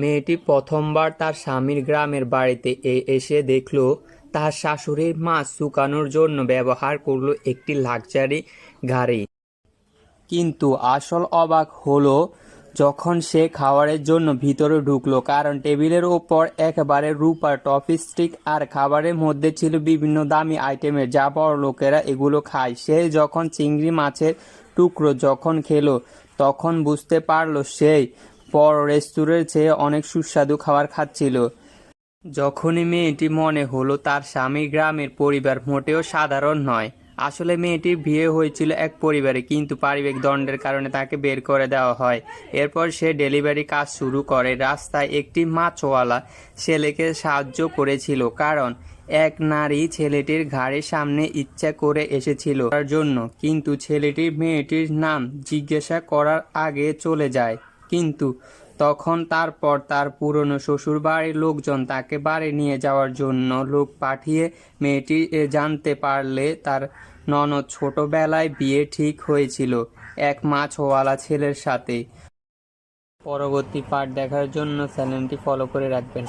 মেয়েটি প্রথমবার তার স্বামীর গ্রামের বাড়িতে এসে দেখল, তার শাশুড়ির মাছ শুকানোর জন্য ব্যবহার করল একটি লাক্সারি গাড়ি। কিন্তু আসল অবাক হলো, যখন সে খাবারের জন্য ভিতরে ঢুকলো, কারণ টেবিলের ওপর একেবারে রূপার টফি স্টিক আর খাবারের মধ্যে ছিল বিভিন্ন দামি আইটেমের, যা বড় লোকেরা এগুলো খায়। সে যখন চিংড়ি মাছের টুকরো যখন খেলো, তখন বুঝতে পারল সেই বড় রেস্তোরের চেয়ে অনেক সুস্বাদু খাবার খাচ্ছিল। যখনই মেয়েটি মনে হলো তার স্বামী গ্রামের পরিবার মোটেও সাধারণ নয়, আসলে মেয়েটির বিয়ে হয়েছিল এক পরিবারে কিন্তু পারিবারিক দণ্ডের কারণে তাকে বের করে দেওয়া হয়। এরপর সে ডেলিভারি কাজ শুরু করে, রাস্তায় একটি মাছওয়ালা ছেলেকে সাহায্য করেছিল কারণ এক নারী ছেলেটির ঘাড়ের সামনে ইচ্ছা করে এসেছিল তার জন্য। কিন্তু ছেলেটির মেয়েটির নাম জিজ্ঞাসা করার আগে চলে যায়। কিন্তু তখন তারপর তার পুরনো শ্বশুর বাড়ির লোকজন তাকে বাড়ি নিয়ে যাওয়ার জন্য লোক পাঠিয়ে মেয়েটি জানতে পারলে তার ননদ ছোটবেলায় বিয়ে ঠিক হয়েছিল, এক মাছওয়ালা ছেলের সাথে। পরবর্তী পাঠ দেখার জন্য চ্যানেলটি ফলো করে রাখবেন।